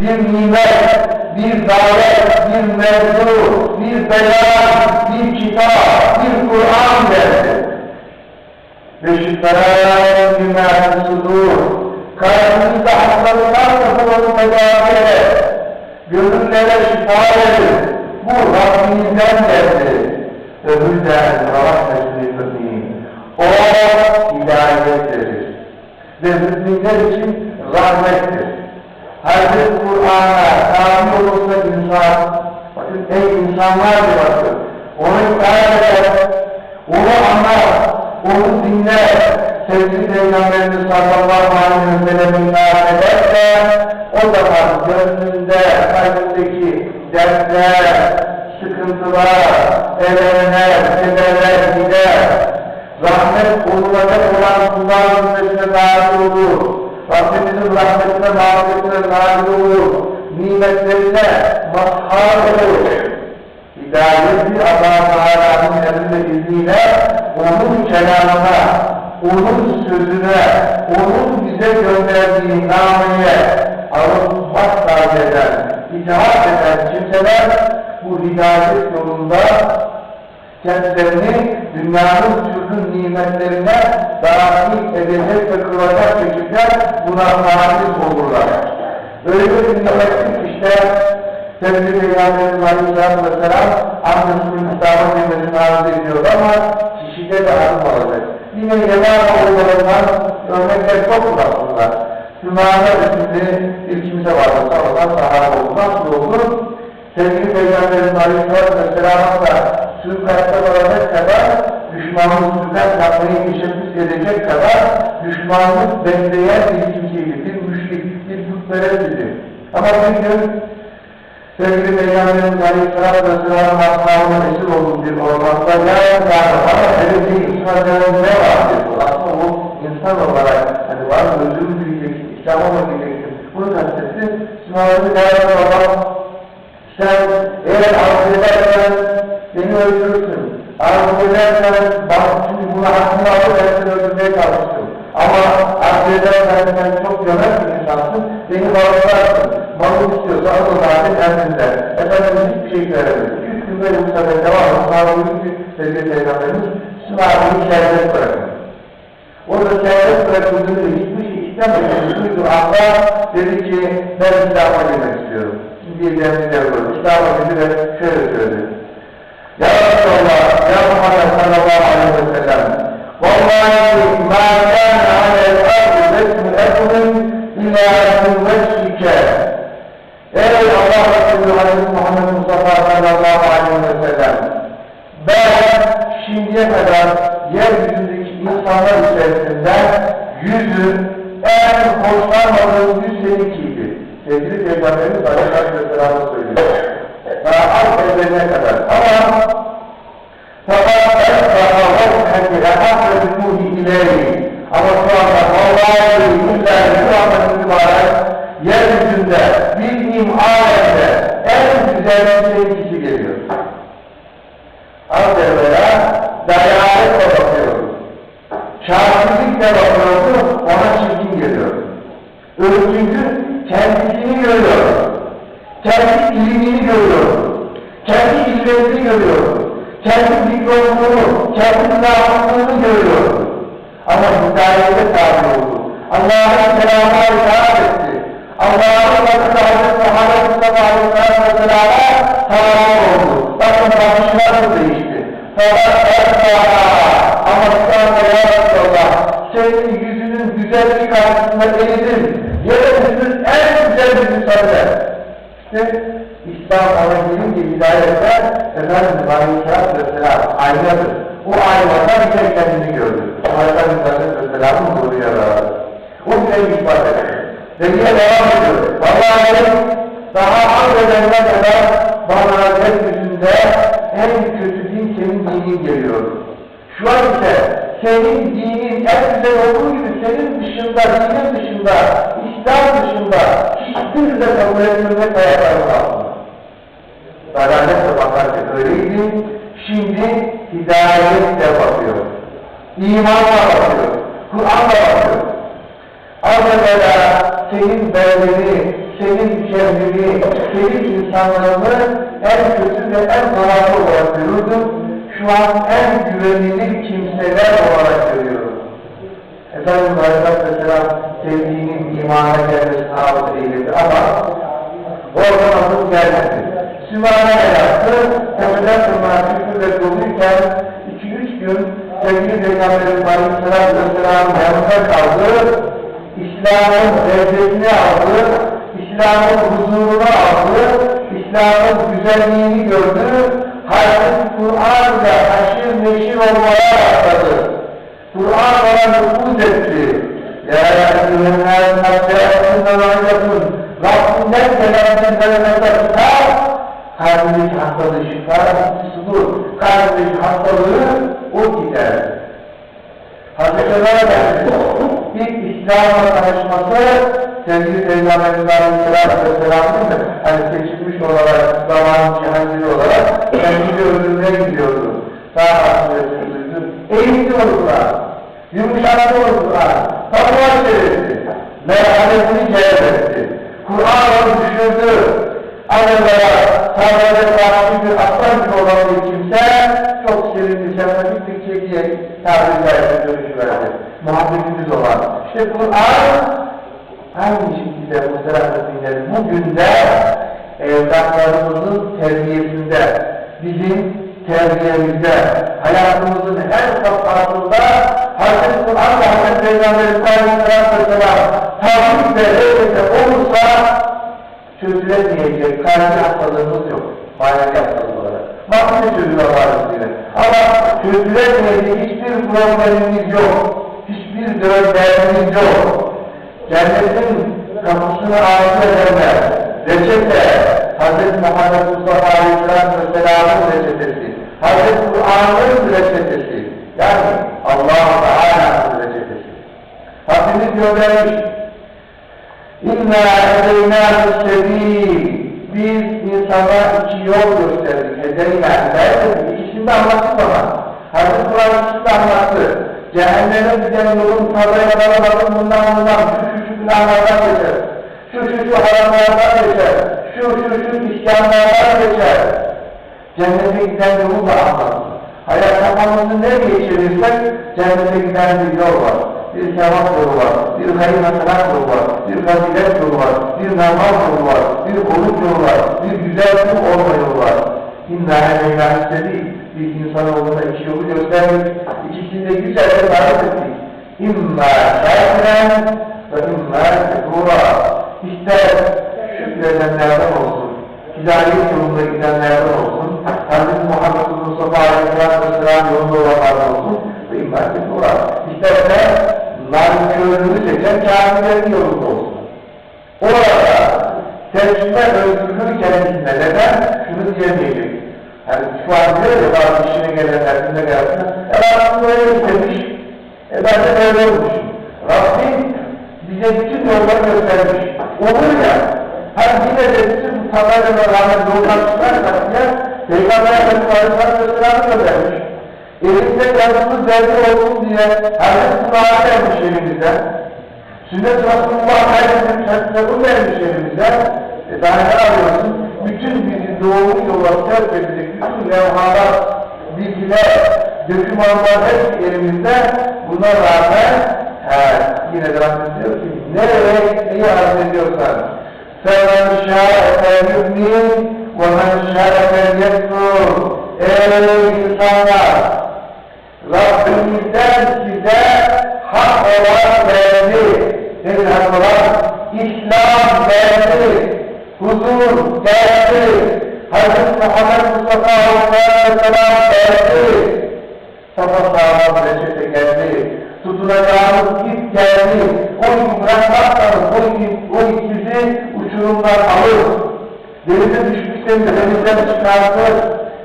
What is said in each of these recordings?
bir nimet, bir davet, bir mevzu, bir beyan, bir kitap, bir Kur'an. Ve şifaren bimâ sudur. Kalbimizde hastalıklar kapıları tedavi eder. Gönüllere şifa verir. Bu Rabbimizden geldi. Öbürden rahmetli mümin. O hidayettir. Ve müminler için rahmettir. Hazreti Kur'an'a tabi olursa insan, bakın ey insanlar diye bakın, onu itaat eder, onu anlar, onu dinler, sevgili Peygamberimiz sallallahu aleyhi ve sellem'in itaat ederse, o zaman gönlünde, kalbindeki dertler, sıkıntılar, elenler, kederler gider. Rahmet olunacak olan kulların hizmetine nail olur. Rabbimizin rahmetine, mağfiretine nail olur. Nimetlerine mazhar olur. Hidayet bir Allah Teala'nın emrinde izniyle onun kelamına, onun sözüne, onun bize gönderdiği nameye alıp bak eden, itaat eden kimseler bu hidayet yolunda kendilerini dünyanın türlü nimetlerine dahil edecek ve kılacak şekilde buna nail olurlar. Öyle bir nimetlik işte sevgili Peygamberimiz Aleyhisselatü Vesselam annesinin kitaba girmesini arz ediyor ama kişide de arz olacak. Yine yemek olaylarından örnekler çok uzattılar. Sümane isimli bir kimse vardı. Sonradan sahabe oldu. Nasıl? Sevgili Peygamberimiz Aleyhisselatü Vesselam'a da suikaste varacak kadar düşmanlık suikast yapmayı teşebbüs edecek kadar düşmanlık besleyen bir kimseydi. Bir müşrik, bir putperest idi. Ama bir gün sevgili Peygamberimiz Aleyhisselatü Vesselam'ın ashabına esir olduğu bir ormanda ya bana hele bir İsmail'den ne var dedi. Aslında o insan olarak hani var mı özür dileyeceksin, İslam'a mı gideceksin? Bunu kastetti. İsmail'i değerli olan sen eğer arzu edersen beni öldürürsün. Arzu edersen bak çünkü buna hakkını alır ben seni öldürmeye kalmıştım. Ama arzu edersen sen çok cömert bir insansın. Beni bağışlarsın. Malı istiyorsa o zaten kendinde. Efendimiz hiçbir şey söylemedi. Üç gün böyle bu sefer devam et. Sağlıklı ki sevgili Peygamberimiz İsmail'i serbest bırakın. Orada serbest bırakıldığında hiçbir şey Duydu anda dedi ki ben İslam'a girmek istiyorum. Şimdi diyeceğimizi yapıyoruz. İslam'a girdi şöyle söyledi. Ya Resulallah, Ya Muhammed sallallahu aleyhi ve sellem Vallahi ma kana alel ardı resmi ekulun illa müveşşike Ey Allah Resulü Hazreti Muhammed Mustafa sallallahu aleyhi ve sellem ben şimdiye kadar yeryüzündeki insanlar içerisinde yüzün en hoşlanmadığım yüz seninkiydi. Sevgili Peygamberimiz Aleyhisselatü Vesselam'a söylüyor. Daha az evlerine kadar. Ama fakat esraha vazheti ehafredikuhi ileri. Ama şu anda vallahi senin yüzünün güzelliği karşısında eğilim. Yeryüzünün en güzel yüzü sende. İşte İslam ona gelince hidayette Efendimiz Aleyhisselatü Vesselam aynadır. O aynada bir tek kendini gördü. Efendimiz Aleyhisselam'ın nuruyla O bile ispat eder. Ve yine devam ediyor. Vallahi daha az edenler kadar bana yeryüzünde en kötü din senin dinin geliyor. Şu an ise senin dinin güzel olduğu gibi senin dışında, dinin dışında, İslam dışında hiçbir de kabul etmemek ayaklarının altında. Dalalet bakarken öyleydi, şimdi hidayetle bakıyor. İmanla bakıyor, Kur'an'la bakıyor. Evvela senin beldeni, senin şehrini, senin insanlarını en kötü ve en zararlı olarak görürdüm. Şu an en güvenilir kimseler olarak görüyorum. Efendimiz Aleyhisselam sevdiğinin imana gelmesine arzu eyledi ama oradan adım gelmedi. Süvane yaptı, tepeden tırnağa küfür ve doluyken iki üç gün sevgili Peygamberimiz Aleyhisselam Vesselam'ın yanında kaldı, İslam'ın lezzetini aldı, İslam'ın huzurunu aldı, İslam'ın güzelliğini gördü, Hazreti Kur'an'la aşırı neşir olmaya başladı. Kur'an ona nüfuz etti. Ya eyyühennâs hakkâsından oynasın. Rabbinden gelen sizlere kitap, kalbindeki hastalığı şifa sudur. Kalbindeki hastalığı o gider. Hazreti Ömer'e geldi. İlk İslam'la tanışması sevgili Peygamberimiz Aleyhisselatü Vesselam'ın da hani seçilmiş olarak, zamanın cihangiri olarak kendini öldürmeye gidiyordu. Daha aslında eğitim olurlar, yumuşaklı olurlar, takva çevirdi, merhametini celbetti. Kur'an onu düşürdü. Annelara, sahabere karşı bir aslan gibi olan bir kimse çok sevimli, sempatik diye tabirlerle dönüşüverdi. Muhabbetimiz olan. İşte Kur'an aynı şekilde muhterem bugün de evlatlarımızın terbiyesinde, bizim terbiyemizde, hayatımızın her safhasında Hz. Kur'an ve Hz. Peygamberimiz Aleyhisselatü Vesselam tabi ve elbette olursa çözülemeyecek kalbi hastalığımız yok. Manevi hastalık olarak. Maddi çözüme varız yine. Ama çözülemeyecek hiçbir problemimiz yok. Hiçbir derdimiz yok. Cennetin kapısını arzu edenler, reçete, Hz. Muhammed Mustafa Aleyhisselatü Vesselam'ın reçetesi, Hz. Kur'an'ın reçetesi, yani Allah-u Teala'nın reçetesi. Rabbimiz göndermiş, İnna edeynâhu sebil. Biz insana iki yol gösterdik. Edeynâ. Derdim ikisini de anlattı bana. Hazreti Kur'an ikisini de anlattı. Cehenneme giden yolun tabelalara bakın bundan bundan. Şu şu şu günahlardan geçer. Şu şu şu haramlardan geçer. Şu şu şu isyanlardan geçer. Cennete giden yolu da anlattı. Hayat kafamızı nereye çevirirsek cennete giden bir yol var bir sevap yolu var, bir hayır hasenat yolu var, bir fazilet yolu var, bir namaz yolu var, bir oruç yolu var, bir güzel kul olma yolu var. İnna aleyna istedi. Biz insanoğluna iki yolu gösterdik. İkisini de güzelce tarif ettik. İmma şakiren ve imma kefura. İster şükredenlerden olsun, hidayet yolunda gidenlerden olsun, Hz. Muhammed Mustafa Aleyhisselatü Vesselam yolunda olanlardan olsun ve imma kefura. İsterse nankörlüğünü seçen kâfirlerin yolunda olsun. Orada seçme özgürlüğü kendisine neden? Şunu diyemeyecek. Yani şu an diyor ya bazı işine gelenler, dinle gelsin. E Rabbim böyle istemiş. E ben de böyle olmuşum. Rabbim bize bütün yolları göstermiş. Olur ya. Hani yine de bütün tabeleme rağmen yoldan çıkarsak ya Peygamber Efendimiz Aleyhisselatü Vesselam'ı göndermiş. Elimizde yazılı derdi olsun diye Hazreti Kur'an vermiş elimizde. Sünnet Resulullah Efendimiz'in kitabını vermiş elimizde. E daha ne arıyorsun? Bütün bizi doğru yola sevk edecek bütün levhalar, bilgiler, dokümanlar hepsi elimizde. Buna rağmen هاتين دراسة نفسي نريك أيها النبي وسلم فمن شاء فليؤمن ومن شاء فليكفر إليه صلى رب الإنسان كتاب حق الله بيانه إذن الله إسلام بيانه حضور بيانه حضرت محمد مصطفى عليه الصلاة والسلام بيانه صلى الله عليه وسلم Tutunacağımız ip geldi. O ipi bırakmazsanız o, ip, o ip sizi uçurumdan alır. Denize düşmüşseniz denizden çıkartır.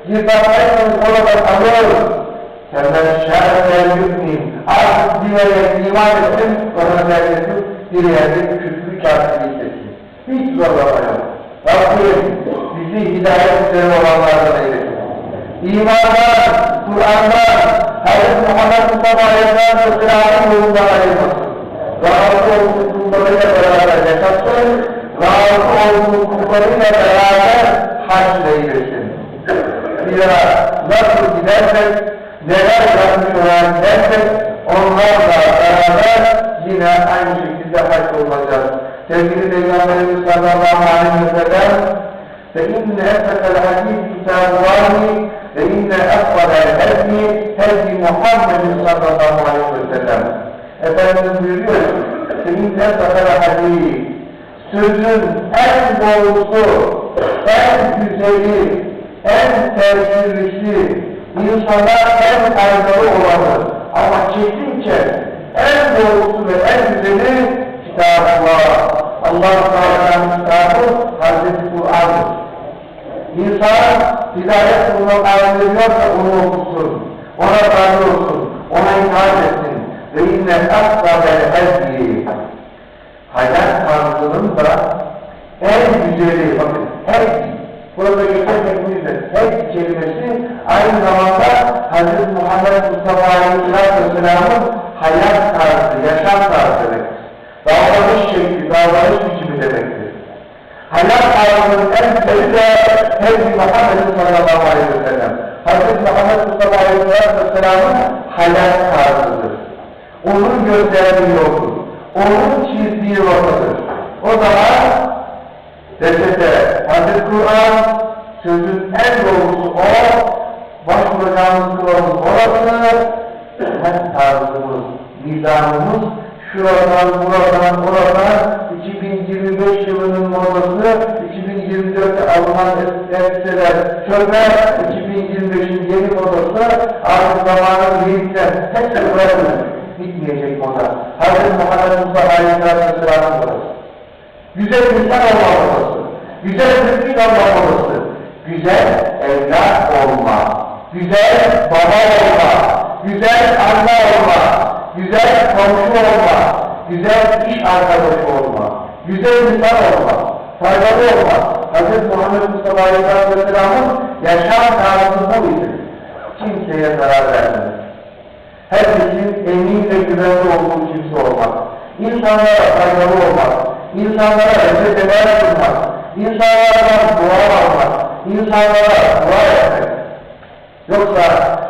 Girdaptaysanız oradan alır. Senden şerden yükmeyin. Artık dileyerek iman etsin, ona vermesin, dileyerek küfrü kâfiri istesin. Hiç zorlama yok. Rabbim bizi hidayet üzere olanlardan eylesin. İmandan, Kur'an'dan, Hz. Muhammed Mustafa Aleyhisselatü Vesselam'ın yolundan ayırmasın. Razı olsun kullarıyla beraber yaşatsın, razı olduğu kullarıyla beraber hac eylesin. Zira nasıl gidersek, neler yapmış olan gidersek, onlarla beraber yine aynı şekilde hac olacağız. Sevgili Peygamberimiz sallallahu aleyhi ve sellem فإن أسفل الحديث كتاب الله فإن أفضل الهدي Muhammed sallallahu aleyhi ve sellem. Efendimiz buyuruyor, seninle satara hadî, sözün en doğrusu, en güzeli, en tercihisi, insana en faydalı olanı ama kesinlikle en doğrusu ve en güzeli Kitabullah. Allah Teala'nın kitabı Hazreti Kur'an'dır. İnsan hidayet bulmak ayrılıyorsa onu okusun ona tabi olsun, ona itaat etsin. Ve inne asla ve hediye. Hayat tarzının da en güzeli, bakın, hedi. Burada geçen tekniğinde hedi kelimesi aynı zamanda Hz. Muhammed Mustafa Aleyhisselatü Vesselam'ın hayat tarzı, yaşam tarzı demektir. Davranış şekli, davranış biçimi demektir. Hayat tarzının en güzeli de Hz. Muhammed sallallahu aleyhi. Hz. Muhammed Mustafa Aleyhisselatü Vesselam'ın hayat tarzıdır. Onun gösterdiği yoldur. Onun çizdiği rotadır. O zaman reçete, Hazreti Kur'an sözün en doğrusu o, başvuracağımız kılavuz orası, hayat tarzımız, nizamımız, şuradan, buradan, oradan, 2025 yılının modası, 2024'te alınan elbiseler çöpe, 2025'in yeni modası, artık zamanın değilse, hepsi bırakılır bitmeyecek moda. Hazreti Muhammed Mustafa Aleyhisselatü Vesselam'ın modası. Güzel insan olma modası. Güzel mümin olma modası. Güzel evlat olma. Güzel baba olma. Güzel anne olma. Güzel komşu olma. Güzel iş arkadaşı olma. Güzel insan olma. Faydalı olma. Hz. Muhammed Mustafa Aleyhisselatü Vesselam'ın yaşam tarzı buydu. Kimseye zarar vermez herkesin emin ve güvenli olduğu kimse olmak, insanlara faydalı olmak, insanlara reçeteler sunmak, insanlardan dua almak, insanlara dua etmek. Yoksa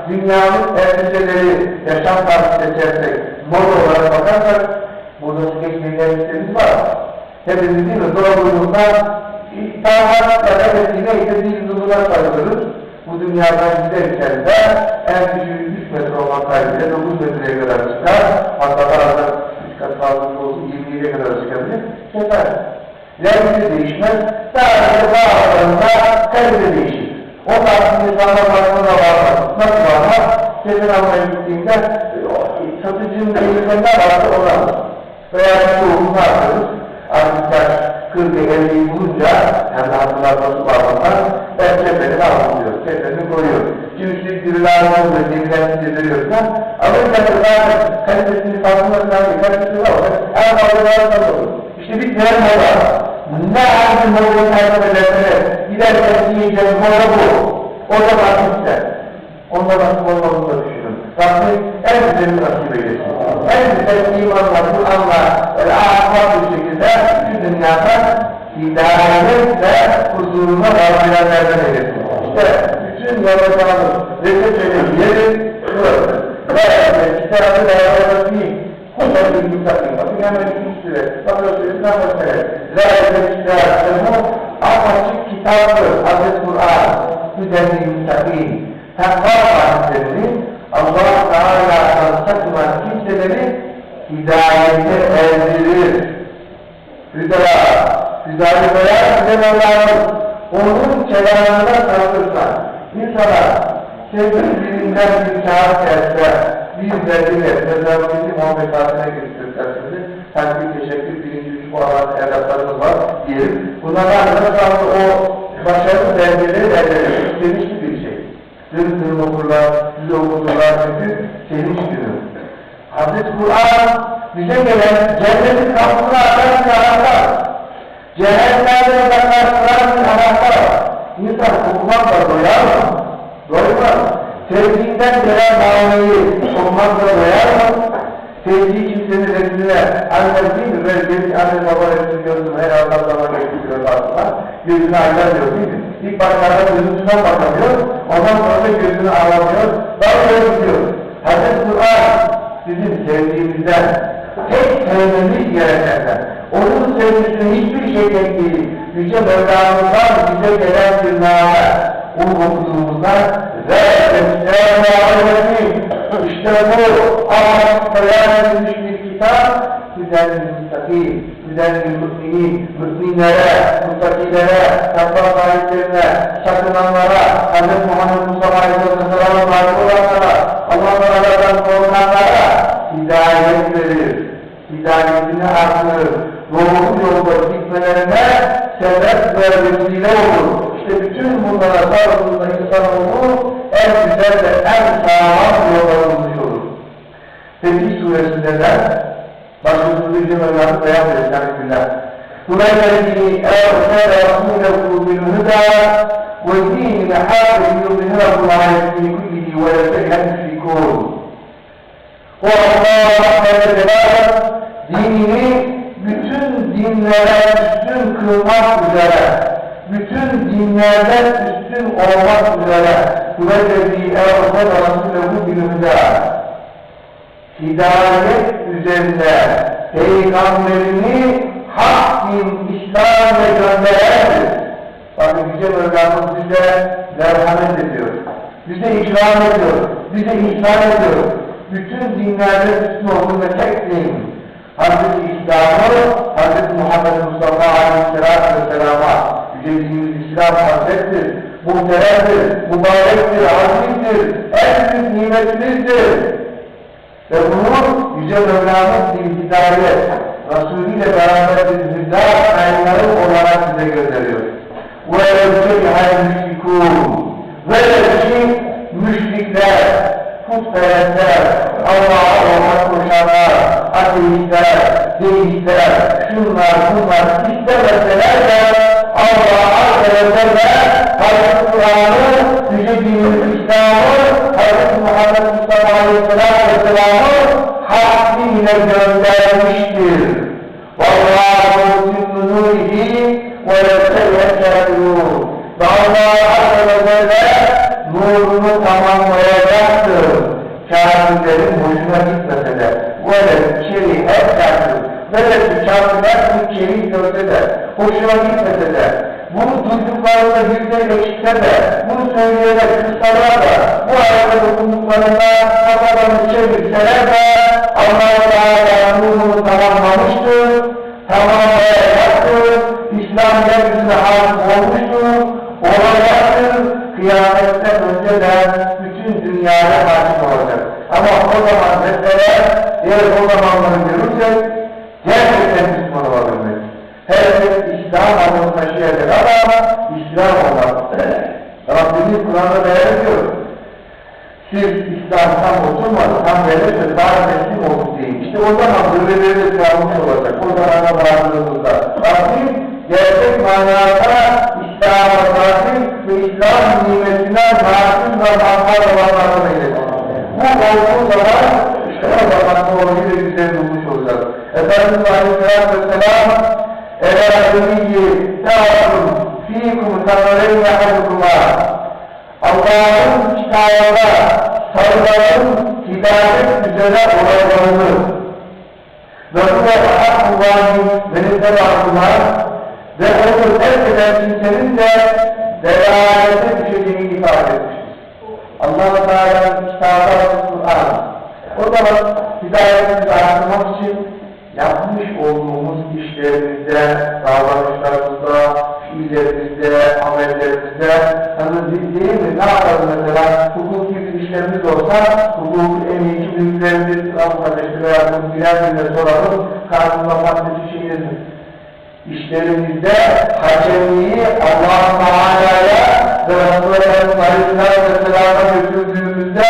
dünyanın elbiseleri, yaşam tarzı seçersek, moda olarak bakarsak, burada elbiselerimiz var. Hepimiz değil mi? Dolabımızdan damat ya da vesile ise bir yıldızlar sayılırız. Bu dünyadan giderken de en düşük 3 metre olmak kaydıyla 9 metreye kadar çıkar. Hatta bazen 3 kat fazlası olsun 20'ye kadar çıkabilir. Yeter. Rengi değişmez. Sadece bazılarında kalite değişir. O tarz insanlar baktığında varmaz. Nasıl varmaz? Senin almaya gittiğinde satıcının elimizde varsa ona veya 40 50'yi bulunca hem de hatırlatması bağlamaz ben kefeni aldım diyor. Kefeni koyuyor. Kimisi birileri oluyor, birileri bildiriyorsa alırken de zaten kalitesini farkındasından bir kalitesi var. En fazla varsa olur. İşte bir tren moda. Ne hangi modayı takip edersene giderken yiyeceğim moda bu. O zaman gider. Onda nasip olmadığını da düşünün. Rabbim en güzeli nasip eylesin. En güzel imanla, Kur'an'la, böyle ahmak bir şekilde dünyada hidayet ve huzuruna varmayanlardan eylesin. İşte bütün yapacağımız reçetenin yeri şurası. Ve kitabı beraber değil. Kuşa bir müsakim. Bakın hemen ikinci süre. Bakıyorsunuz İslam mesele. Zâle kitabı apaçık kitaptır. Hazreti Kur'an. Hüden-i müsakim. Takva sahiplerini Allah Teala takılan kimseleri hidayete erdirir. Veya hüden Allah'ın onun kelamında sarılırsan, insana sevgililiğinden bir kağıt gelse, bir derdiyle tezahüreti Muhammed Hasan'a gösterseniz, sanki teşekkür birinci üç bu alanda evlatlarımız var diyelim. Bunlardan da o başarılı dergileri dergileri istemiş bir şey. Dün dün okurlar, size okudurlar çünkü sevinç günü. Hazreti Kur'an bize gelen cennetin kapısını açan bir anahtar. Cehennemden uzaklaştıran bir anahtar. İnsan okumakla doyar mı? Doymaz. Sevdiğinden gelen manayı okumakla doyar mı? Sevdiği kimsenin annem değil mi? Böyle bir anne baba gördüm. Her Allah baba gösteriyor aslında. Gözünü ayırmıyor değil mi? İlk başlarda gözünden bakamıyor. Ondan sonra gözünü ağlamıyor. Daha böyle gidiyor. Hazreti Kur'an bizim sevdiğimizden tek sevmemiz gerekenler. Onun sevgisinin hiçbir şey tek değil. Yüce Mevlamızdan bize gelen. Onu okuduğumuzda ve Estağfirullah işte bu Allah'ın beyan edilmiş bir kitap Güzel-i müstakim, güzel-i müminin, müminlere, müstakilere, takva sahiplerine, sakınanlara, Hz. Muhammed Mustafa Aleyhisselam'a layık olanlara, Allah Teala'dan korkanlara hidayet verir. Hidayetini artırır. Doğru yolda gitmelerine sebep ve vesile olur. İşte bütün bunlara sarıldığında insanoğlu en güzel ve en sağlam yolda bulmuş olur. Fetih suresinde de başımızı Yüce Mevla'nı beyan eder billah. Hümeylezi ersele rasulehu bil huda ve dînil hâfi yudhirahu âyetini kullihi ve yetekel müşrikûn. O Allah Teala dinini bütün dinlere üstün kılmak üzere, bütün dinlerden üstün olmak üzere Hüvellezî erzâ Rasûlehu bil-hüdâ Hidayet üzerine Peygamberini hak din, İslam ve gönderendir. Bakın Yüce Mevlamız bize merhamet ediyor. Bize ikram ediyor. Bize ihsan ediyor Bütün dinlerde üstün olduğu ve tek din. Hazreti İslam'ı Hazreti Muhammed Mustafa Aleyhisselatü Vesselam'a Yüce dinimiz İslam hazrettir, muhteremdir, mübarektir, azimdir, en büyük nimetimizdir. Ve bunu Yüce Mevlamız bir hidayet, Resulü ile beraber bir hidayet kaynağı olarak bize gönderiyor. وَاَوْتَيْهَا الْمُشْرِكُونَ Velev ki müşrikler, putperestler, Allah'a ortak koşanlar, ateistler, deistler, şunlar bunlar amellerimizde, hani mi? Ne yapalım mesela? Hukuki bir işlerimiz olsa, hukuk en iyi kimliklerimiz, Trump kardeşi veya bunu bilen birine soralım, karşımda maddesi şeydir mi? İşlerimizde hakemliği Allah Teala'ya ve Resulü Aleyhisselatü Vesselam'a götürdüğümüzde,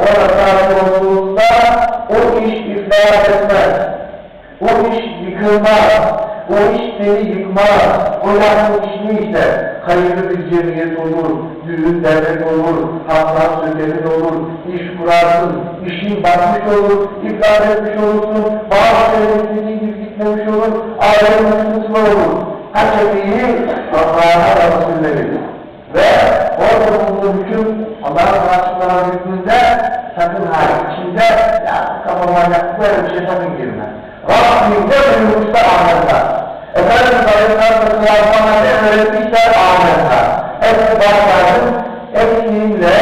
ona sahip o iş iflas etmez. O iş yıkılmaz. O iş seni yıkmaz. O yanlış iş neyse içinde hayırlı bir cemiyet olur, düğün devlet olur, haklar sökerin olur, iş kurarsın, işin batmış olur, iflas etmiş olursun, bazı istediğin gibi gitmemiş olur, ailenin sıkıntılı olur. Şeyi Allah'a ve Resulüne Ve orada bulunduğu hüküm Allah'ın karşısına hükmünde sakın ha içinde ya kafama yaptı böyle bir şey sakın girme. Rabbimde buyurmuşsa amenna. Efendimiz Aleyhisselatü Vesselam'a ne öğretmişler amenna. Hepsi başlarının eksiğinle,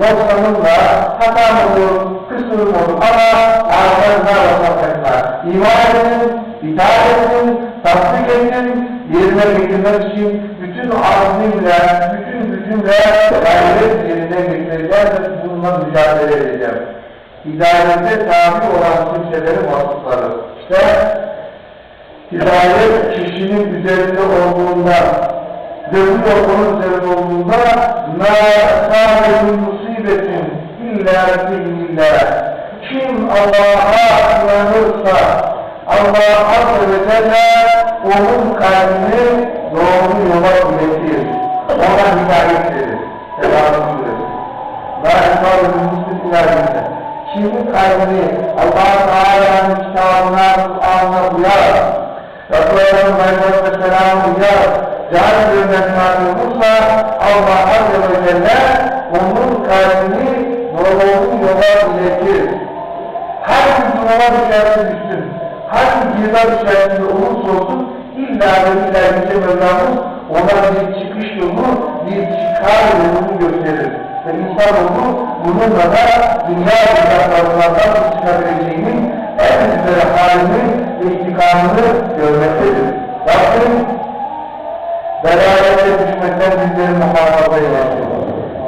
noksanınla, hatam olur, kusurum olur ama ve sakınlar. İman edin, itaat edin, tasdik edin, yerine getirmek için bütün azmimle, bütün gücümle gayret yerine getireceğim ve bununla mücadele edeceğim. Hidayete tabi olan kimselerin vasıfları. İşte hidayet kişinin üzerinde olduğunda, gözü onun üzerinde olduğunda مَا اَسَابَ musibetin illa bi'nillah. Kim Allah'a inanırsa, Allah Azze ve Celle onun kalbini doğru yola iletir. Ona hidayet verir. Devamlı suresi. La esabetin muslim ilerinde. Kimin kalbini Allah Teala'nın kitabına, Kur'an'ına uyar, Resulullah Aleyhisselatü Vesselam'a uyar, cahil tabi olursa Allah Azze ve Celle onun kalbini doğru yola iletir. Hangi yola düşerse düşsün, hangi yıla düşerse olursa olsun illa ve illa Yüce Mevlamız ona bir çıkış yolu, bir çıkar yolunu gösterir. Ve insanoğlu bununla da dünya uzaklarından çıkabileceğinin en güzel halini ve istikamını görmektedir. Rabbim belalete düşmekten bizleri muhafaza eylesin.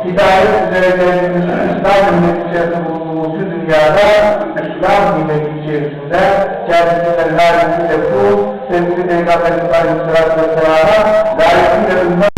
Hidayet üzere geldiğimiz İslam ümmeti içerisinde bulunduğumuz şu dünyada İslam nimeti içerisinde kendisine layıkıyla kul, sevgili Peygamberimiz Aleyhisselatü Vesselam'a layıkıyla ümmet